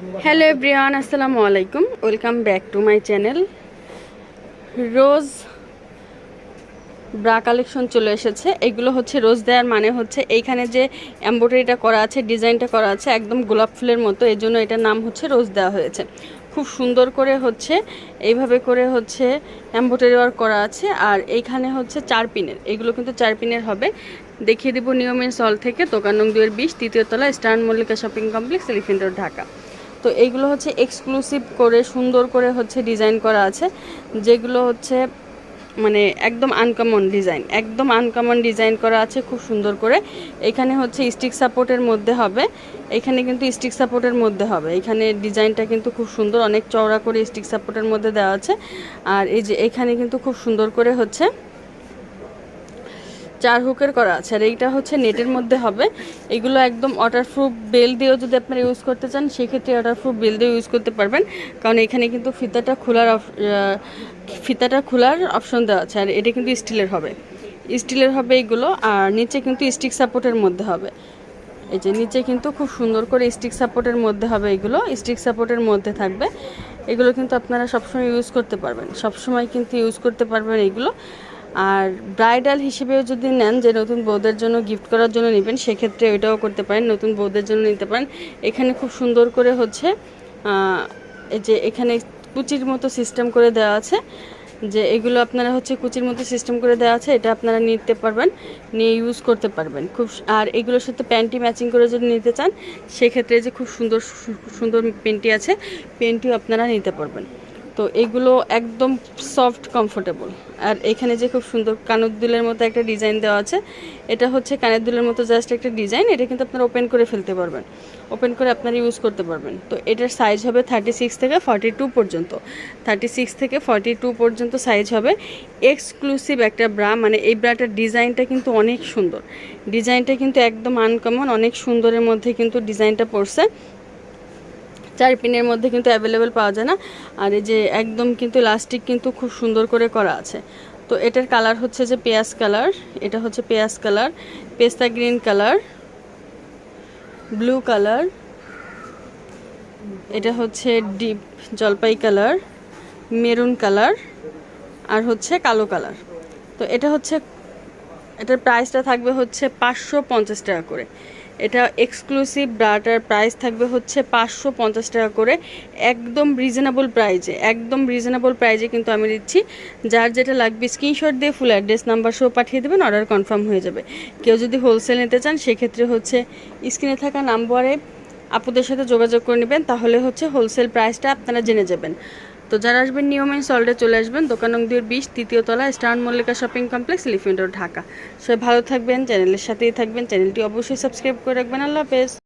Hello everyone আসসালামু আলাইকুম welcome back to my channel Rose bra collection চলে এসেছে। এগুলো হচ্ছে রোজ দেওয়ার মানে হচ্ছে এইখানে যে এম্ব্রয়ডারিটা করা আছে ডিজাইনটা করা আছে, একদম গোলাপ ফুলের মতো। এই জন্য এটার নাম হচ্ছে রোজ দেওয়া হয়েছে। খুব সুন্দর করে হচ্ছে, এইভাবে করে হচ্ছে এম্ব্রয়ডারি ওয়ার্ক করা আছে। আর এইখানে হচ্ছে চার পিনের। এগুলো কিন্তু চার পিনের হবে। দেখিয়ে দেবো নিয়মের সল থেকে দোকান নং দুয়ের বিশ, তৃতীয় তলা, Eastern Mallika shopping complex, Elephant Road, Dhaka. তো এইগুলো হচ্ছে এক্সক্লুসিভ করে, সুন্দর করে হচ্ছে ডিজাইন করা আছে, যেগুলো হচ্ছে মানে একদম আনকমন ডিজাইন একদম আনকমন ডিজাইন করা আছে খুব সুন্দর করে। এখানে হচ্ছে স্টিক সাপোর্টের মধ্যে হবে, এখানে কিন্তু স্টিক সাপোর্টের মধ্যে হবে। এখানে ডিজাইনটা কিন্তু খুব সুন্দর, অনেক চওড়া করে স্টিক সাপোর্টের মধ্যে দেওয়া আছে। আর এই যে এখানে কিন্তু খুব সুন্দর করে হচ্ছে চার হুকের করা আছে। আর এইটা হচ্ছে নেটের মধ্যে হবে। এগুলো একদম ওয়াটারপ্রুফ বেল দিয়েও যদি আপনারা ইউজ করতে চান, সেক্ষেত্রে ওয়াটারপ্রুফ বেল দিয়েও ইউজ করতে পারবেন। কারণ এখানে কিন্তু ফিতাটা খোলার ফিতাটা খোলার অপশন দেওয়া আছে। আর এটা কিন্তু স্টিলের হবে। স্টিলের হবে এগুলো। আর নিচে কিন্তু স্টিক সাপোর্টের মধ্যে হবে। এই যে নিচে কিন্তু খুব সুন্দর করে স্টিক সাপোর্টের মধ্যে হবে এগুলো। স্টিক সাপোর্টের মধ্যে থাকবে। এগুলো কিন্তু আপনারা সবসময় ইউজ করতে পারবেন। সবসময় কিন্তু ইউজ করতে পারবেন এগুলো। আর ব্রাইডাল হিসেবেও যদি নেন যে নতুন বউদের জন্য গিফট করার জন্য নেবেন, সেক্ষেত্রে ওইটাও করতে পারেন, নতুন বউদের জন্য নিতে পারেন। এখানে খুব সুন্দর করে হচ্ছে এই যে এখানে কুচির মতো সিস্টেম করে দেওয়া আছে। যে এগুলো আপনারা হচ্ছে কুচির মতো সিস্টেম করে দেওয়া আছে, এটা আপনারা নিতে পারবেন, নিয়ে ইউজ করতে পারবেন। খুব আর এগুলোর সাথে প্যান্টি ম্যাচিং করে যদি নিতে চান, সেক্ষেত্রে যে খুব সুন্দর সুন্দর পেন্টি আছে, পেন্টিও আপনারা নিতে পারবেন। তো এগুলো একদম সফট কমফোর্টেবল আর এখানে যে খুব সুন্দর কানের দুলের মতো একটা ডিজাইন দেওয়া আছে, এটা হচ্ছে কানের দুলের মতো জাস্ট একটা ডিজাইন এটা কিন্তু আপনারা ওপেন করে ফেলতে পারবেন। ওপেন করে আপনারা ইউজ করতে পারবেন। তো এটার সাইজ হবে থার্টি সিক্স থেকে ফর্টি টু পর্যন্ত। থার্টি সিক্স থেকে ফর্টি টু পর্যন্ত সাইজ হবে। এক্সক্লুসিভ একটা ব্রা মানে এই ব্রাটার ডিজাইনটা কিন্তু অনেক সুন্দর। ডিজাইনটা কিন্তু একদম আনকমন অনেক সুন্দরের মধ্যে কিন্তু ডিজাইনটা পড়ছে চার পিনের মধ্যে কিন্তু অ্যাভেলেবেল পাওয়া যায় না। আর এই যে একদম কিন্তু লাস্টিক কিন্তু খুব সুন্দর করে করা আছে। তো এটার কালার হচ্ছে যে পেঁয়াজ কালার এটা হচ্ছে পেঁয়াজ কালার পেস্তা গ্রিন কালার ব্লু কালার এটা হচ্ছে ডিপ জলপাই কালার মেরুন কালার আর হচ্ছে কালো কালার তো এটা হচ্ছে, এটার প্রাইসটা থাকবে হচ্ছে পাঁচশো পঞ্চাশ টাকা করে। এটা এক্সক্লুসিভ ব্রাটার প্রাইস থাকবে হচ্ছে পাঁচশো পঞ্চাশ টাকা করে, একদম রিজনেবল প্রাইজে একদম রিজনেবল প্রাইজে কিন্তু আমি দিচ্ছি। যার যেটা লাগবে স্ক্রিনশট দিয়ে ফুল অ্যাড্রেস নাম্বার সহ পাঠিয়ে দেবেন অর্ডার কনফার্ম হয়ে যাবে। কেউ যদি হোলসেল নিতে চান, সেক্ষেত্রে হচ্ছে স্ক্রিনে থাকা নাম্বারে আপুদের সাথে যোগাযোগ করে নেবেন, তাহলে হচ্ছে হোলসেল প্রাইসটা আপনারা জেনে যাবেন। তো যারা আসবেন নিয়মেন সল্টে চলে আসবেন, দোকান নং দুয়ের বিশ, তৃতীয় তলা Eastern Mallika shopping complex Elephant Road, Dhaka. সবাই ভালো থাকবেন, চ্যানেলের সাথেই থাকবেন, চ্যানেলটি অবশ্যই সাবস্ক্রাইব করে রাখবেন। আল্লাহ হাফেজ।